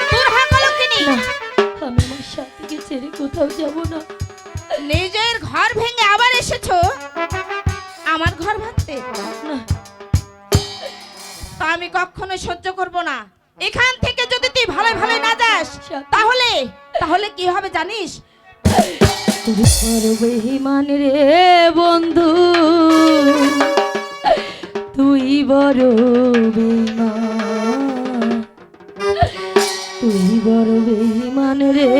আমি আমার কোথাও যাব না। নিজের ঘর ভেঙে আবার এসেছ? আমার ঘর ভাঙতে? তা আমি কখনো সহ্য করব না। এখান থেকে যদি তুই ভালো ভালো না যাস তাহলে তাহলে কি হবে জানিস? সর্বহিমান রে বন্ধু তুই বড় তুই বড় বেহিমান রে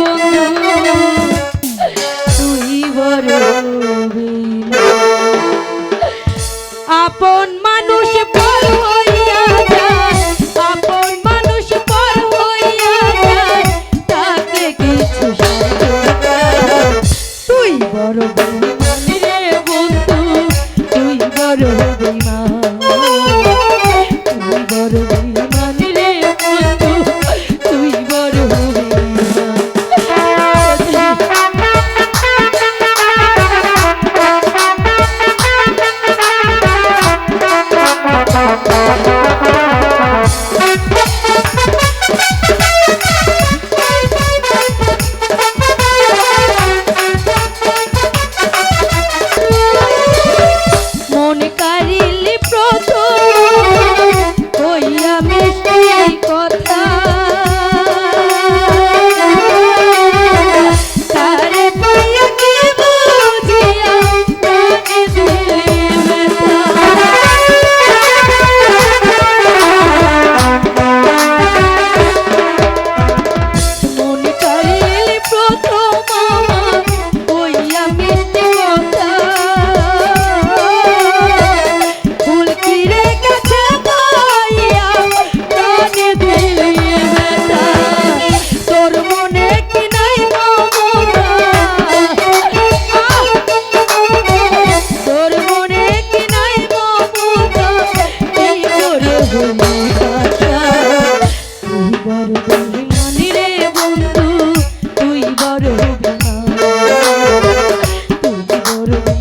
বন্ধু তুই বড় pun ঝুম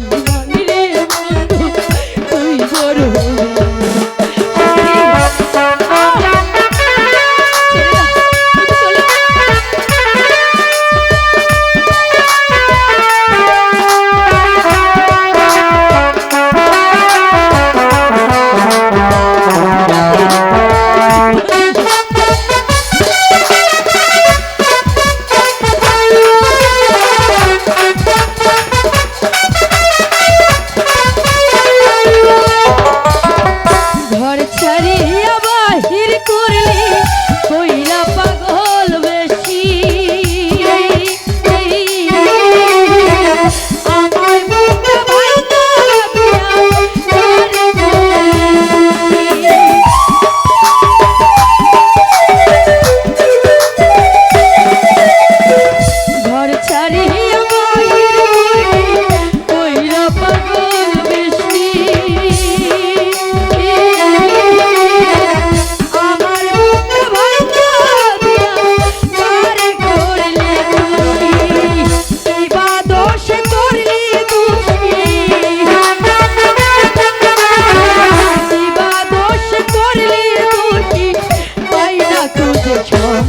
one.